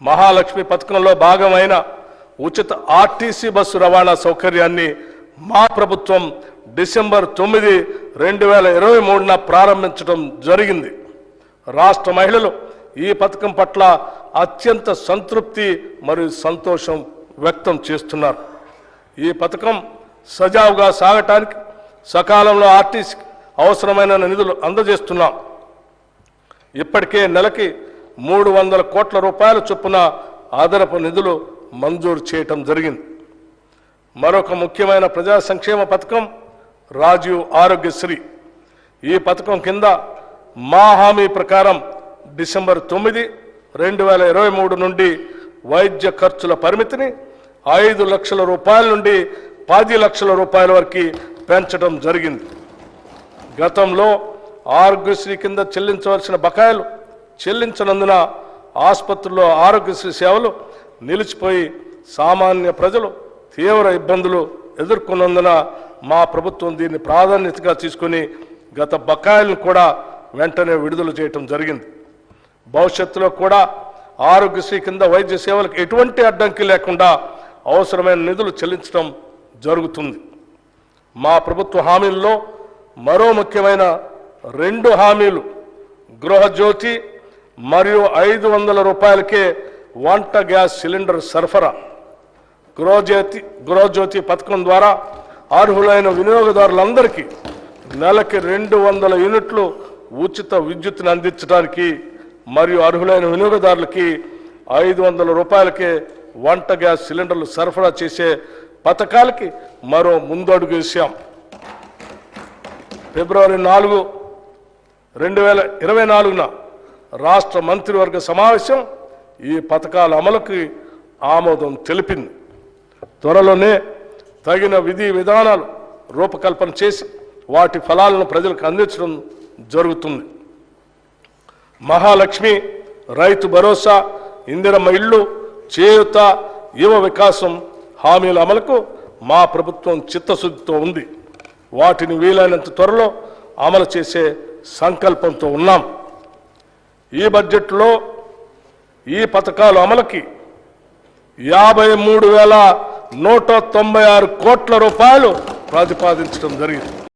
మహాలక్ష్మి పథకంలో భాగమైన ఉచిత ఆర్టీసీ బస్సు రవాణా సౌకర్యాన్ని మా ప్రభుత్వం డిసెంబర్ తొమ్మిది రెండు వేల ఇరవై మూడున ప్రారంభించడం జరిగింది. రాష్ట్ర మహిళలు ఈ పథకం పట్ల అత్యంత సంతృప్తి మరియు సంతోషం వ్యక్తం చేస్తున్నారు. ఈ పథకం సజావుగా సాగటానికి సకాలంలో ఆర్టీసీకి అవసరమైన నిధులు అందజేస్తున్నాం. ఇప్పటికే నెలకి మూడు వందల కోట్ల రూపాయల చొప్పున అదనపు నిధులు మంజూరు చేయటం జరిగింది. మరొక ముఖ్యమైన ప్రజా సంక్షేమ పథకం రాజీవ్ ఆరోగ్యశ్రీ. ఈ పథకం కింద మా హామీ ప్రకారం డిసెంబర్ తొమ్మిది రెండు వేల ఇరవై మూడు నుండి వైద్య ఖర్చుల పరిమితిని ఐదు లక్షల రూపాయల నుండి పది లక్షల రూపాయల వరకు పెంచడం జరిగింది. గతంలో ఆరోగ్యశ్రీ కింద చెల్లించవలసిన బకాయిలు చెల్లించనందున ఆసుపత్రుల్లో ఆరోగ్యశ్రీ సేవలు నిలిచిపోయి సామాన్య ప్రజలు తీవ్ర ఇబ్బందులు ఎదుర్కొన్నందున మా ప్రభుత్వం దీన్ని ప్రాధాన్యతగా తీసుకుని గత బకాయిలను కూడా వెంటనే విడుదల చేయటం జరిగింది. భవిష్యత్తులో కూడా ఆరోగ్యశ్రీ కింద వైద్య సేవలకు ఎటువంటి అడ్డంకి లేకుండా అవసరమైన నిధులు చెల్లించడం జరుగుతుంది. మా ప్రభుత్వ హామీల్లో మరో ముఖ్యమైన రెండు హామీలు. గృహజ్యోతి మరియు ఐదు వందల రూపాయలకే వంట గ్యాస్ సిలిండర్ సరఫరా. గృహజ్యోతి గృహజ్యోతి పథకం ద్వారా అర్హులైన వినియోగదారులందరికీ నెలకి రెండు వందల యూనిట్లు ఉచిత విద్యుత్తును అందించడానికి మరియు అర్హులైన వినియోగదారులకి ఐదు వందల రూపాయలకే వంట గ్యాస్ సిలిండర్లు సరఫరా చేసే పథకాలకి మరో ముందడుగు వేసాం ఫిబ్రవరి నాలుగు రెండు వేల ఇరవై నాలుగున రాష్ట్ర మంత్రివర్గ సమావేశం ఈ పథకాల అమలుకి ఆమోదం తెలిపింది. త్వరలోనే తగిన విధి విధానాలు రూపకల్పన చేసి వాటి ఫలాలను ప్రజలకు అందించడం జరుగుతుంది. మహాలక్ష్మి రైతు భరోసా ఇందిరమ్మ ఇళ్ళు చేయుత యువ వికాసం హామీల అమలుకు మా ప్రభుత్వం చిత్తశుద్ధితో ఉంది. వాటిని వీలైనంత త్వరలో అమలు చేసే సంకల్పంతో ఉన్నాం. ఈ బడ్జెట్లో ఈ పథకాలు అమలుకి యాభై మూడు వేల నూట తొంభై ఆరు కోట్ల రూపాయలు ప్రతిపాదించడం జరిగింది.